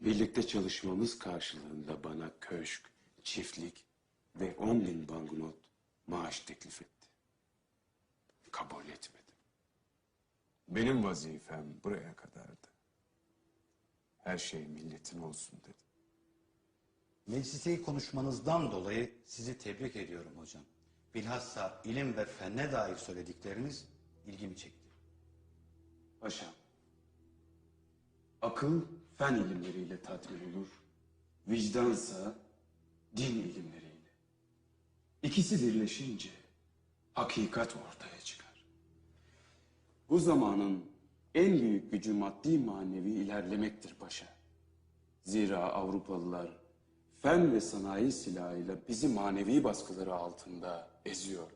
Birlikte çalışmamız karşılığında bana köşk, çiftlik ve on bin banknot maaş teklif etti. Kabul etmedim. Benim vazifem buraya kadardı. Her şey milletin olsun dedim. Meclise konuşmanızdan dolayı sizi tebrik ediyorum hocam. Bilhassa ilim ve fenne dair söyledikleriniz ilgimi çekti. Paşam, akıl fen ilimleriyle tatmin olur, vicdansa din ilimleriyle. İkisi birleşince hakikat ortaya çıkar. Bu zamanın en büyük gücü maddi manevi ilerlemektir paşa. Zira Avrupalılar fen ve sanayi silahıyla bizi manevi baskıları altında eziyor.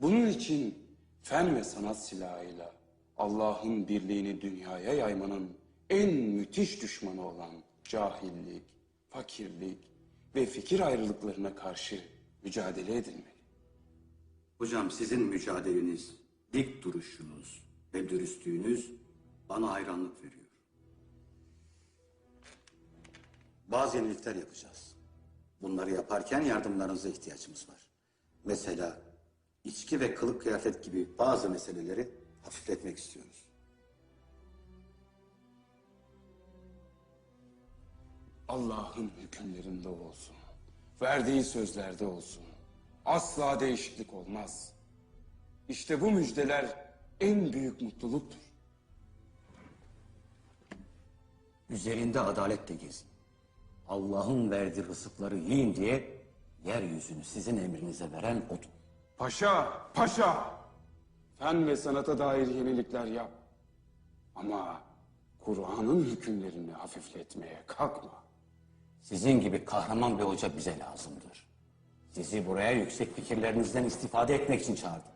Bunun için fen ve sanat silahıyla Allah'ın birliğini dünyaya yaymanın en müthiş düşmanı olan cahillik, fakirlik ve fikir ayrılıklarına karşı mücadele edilmeli. Hocam sizin mücadeleniz, dik duruşunuz ve dürüstlüğünüz bana hayranlık veriyor. Bazı yenilikler yapacağız. Bunları yaparken yardımlarınıza ihtiyacımız var. Mesela içki ve kılık kıyafet gibi bazı meseleleri hafifletmek istiyoruz. Allah'ın hükümlerinde olsun, verdiği sözlerde olsun. Asla değişiklik olmaz. İşte bu müjdeler en büyük mutluluktur. Üzerinde adalet de gezin. Allah'ın verdiği rızıkları yiyin diye yeryüzünü sizin emrinize veren odur. Paşa, paşa! Fen ve sanata dair yenilikler yap. Ama Kur'an'ın hükümlerini hafifletmeye kalkma. Sizin gibi kahraman bir hoca bize lazımdır. Sizi buraya yüksek fikirlerinizden istifade etmek için çağırdım.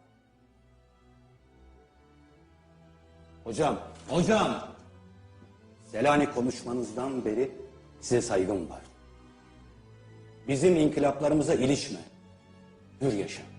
Hocam, hocam! Selanik konuşmanızdan beri size saygım var. Bizim inkılaplarımıza ilişme. Hür yaşa.